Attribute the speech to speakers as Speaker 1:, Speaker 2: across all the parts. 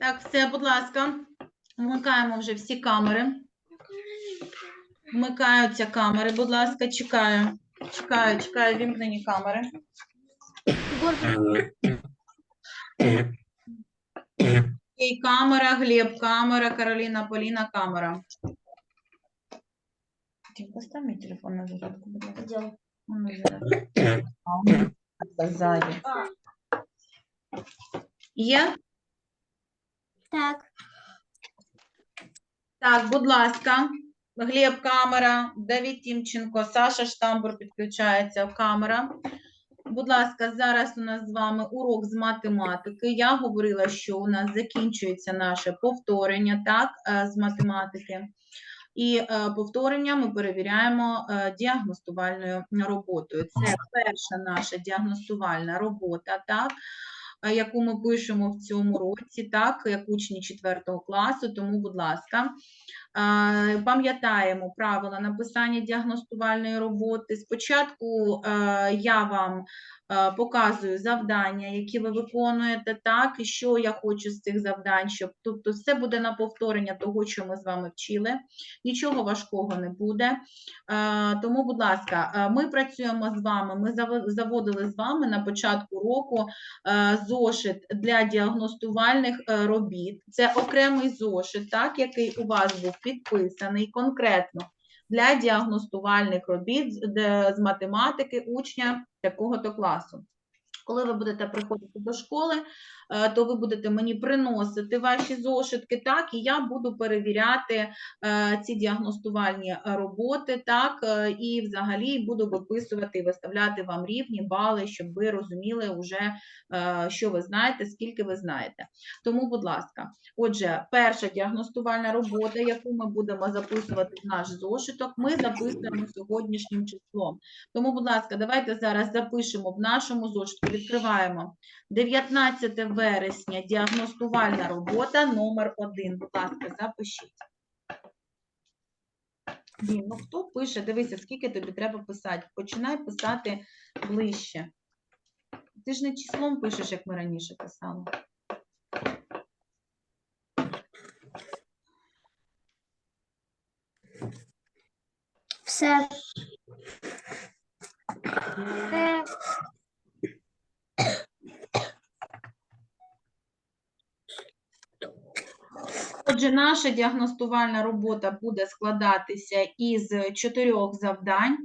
Speaker 1: Так, все, будь ласка, вмикаємо вже всі камери. Вмикаються камери, будь ласка, чекаю. Чекаю, чекаю, вімкнені камери. Окей, камера, Глеб, камера, Кароліна, Поліна, камера. Тим, Постав мій телефон на зарядку, будь ласка. Ззаді. Є?
Speaker 2: Так.
Speaker 1: Так, будь ласка. Глеб, камера, Давід Тімченко, Саша Штамбур підключається камера. Будь ласка, зараз у нас з вами урок з математики. Я говорила, що у нас закінчується наше повторення, так, е, з математики. І е, повторення ми перевіряємо е, діагностувальною роботою. Це перша наша діагностувальна робота, так, яку ми пишемо в цьому році, так, як учні 4 класу. Тому, будь ласка, Пам'ятаємо правила написання діагностувальної роботи. Спочатку я вам показую завдання, які ви виконуєте, так, і що я хочу з цих завдань, щоб тобто все буде на повторення того, що ми з вами вчили. Нічого важкого не буде. Тому, будь ласка, ми працюємо з вами. Ми заводили з вами на початку року е, зошит для діагностувальних е, робіт. Це окремий зошит, так, який у вас був підписаний конкретно для діагностувальних робіт з математики учня такого-то класу. Коли ви будете приходити до школи, е, то ви будете мені приносити ваші зошитки, так, і я буду перевіряти е, ці діагностувальні роботи, так, е, і взагалі буду виписувати і виставляти вам рівні бали, щоб ви розуміли вже, що ви знаєте, скільки ви знаєте. Тому, будь ласка, отже, перша діагностувальна робота, яку ми будемо записувати в наш зошиток, ми записуємо сьогоднішнім числом. Тому, будь ласка, давайте зараз запишемо в нашому зошитку, відкриваємо 19 вересня, діагностувальна робота номер 1. Будь ласка, запишіть. Дім, ну хто пише? Дивися, скільки тобі треба писати. Починай писати ближче. Ти ж не числом пишеш, як ми раніше писали.
Speaker 2: Все. Все.
Speaker 1: Отже, наша діагностувальна робота буде складатися із чотирьох завдань.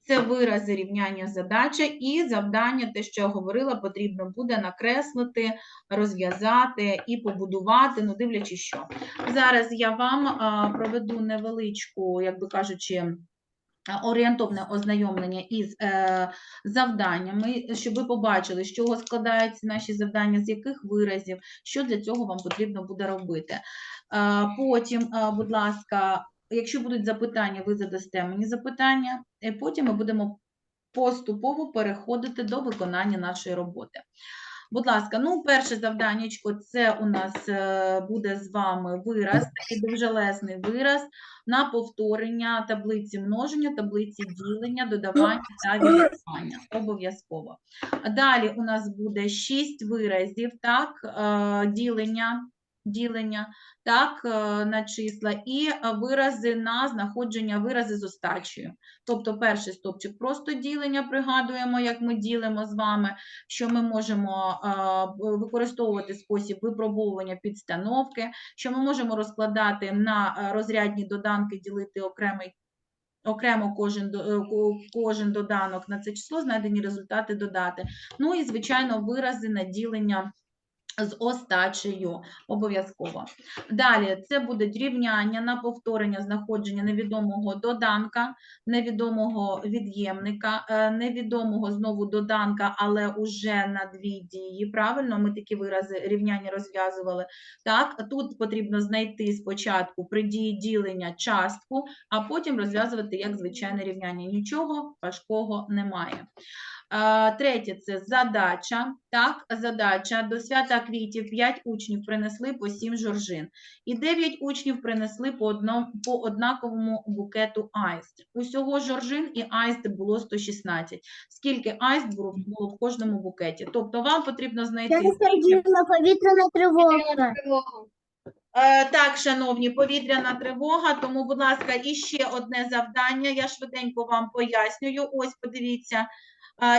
Speaker 1: Це вирази рівняння задача і завдання, те, що я говорила, потрібно буде накреслити, розв'язати і побудувати, ну дивлячись що. Зараз я вам проведу невеличку, як би кажучи, орієнтовне ознайомлення із е, завданнями, щоб ви побачили, з чого складаються наші завдання, з яких виразів, що для цього вам потрібно буде робити. Е, Потім, е, будь ласка, якщо будуть запитання, ви задасте мені запитання, і потім ми будемо поступово переходити до виконання нашої роботи. Будь ласка, ну, перше завданнячко це у нас е, буде з вами вираз, такий довжелезний вираз на повторення таблиці множення, таблиці ділення, додавання та віднімання. Обов'язково. Далі у нас буде шість виразів, так, е, ділення, ділення, так, е, на числа, і вирази на знаходження, вирази з остачею. Тобто перший стопчик просто ділення, пригадуємо, як ми ділимо з вами, що ми можемо е, використовувати спосіб випробовування підстановки, що ми можемо розкладати на е, розрядні доданки, ділити окремий окремо кожен, кожен доданок на це число, знайдені результати додати. Ну і, звичайно, вирази на ділення з остачею обов'язково. Далі це буде рівняння на повторення знаходження невідомого доданка, невідомого від'ємника, е, невідомого знову доданка, але уже на дві дії. Правильно, ми такі вирази рівняння розв'язували. Так, тут потрібно знайти спочатку при дії ділення частку, а потім розв'язувати як звичайне рівняння. Нічого важкого немає. Третє це задача. Так, задача. До свята квітів 5 учнів принесли по 7 жоржин. І 9 учнів принесли по, одному, по однаковому букету аїст. Усього жоржин і аїст було 116. Скільки аїст було, було в кожному букеті? Тобто вам потрібно знайти. Скільки-
Speaker 2: повітряна тривога.
Speaker 1: Е, Так, шановні, повітряна тривога, тому, будь ласка, іще одне завдання. Я швиденько вам пояснюю. Ось, подивіться.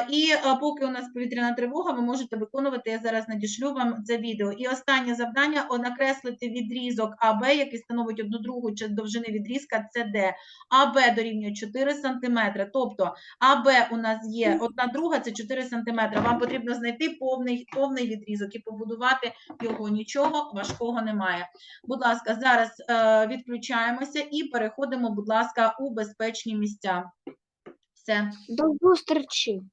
Speaker 1: І е, поки у нас повітряна тривога, ви можете виконувати. Я зараз надішлю вам це відео. І останнє завдання накреслити відрізок АБ, який становить одну другу довжини відрізка СД. АБ дорівнює 4 см. Тобто АБ у нас є одна друга, це 4 см. Вам потрібно знайти повний, повний відрізок і побудувати його. Нічого важкого немає. Будь ласка, зараз е, відключаємося і переходимо, будь ласка, у безпечні місця. Все.
Speaker 2: До зустрічі.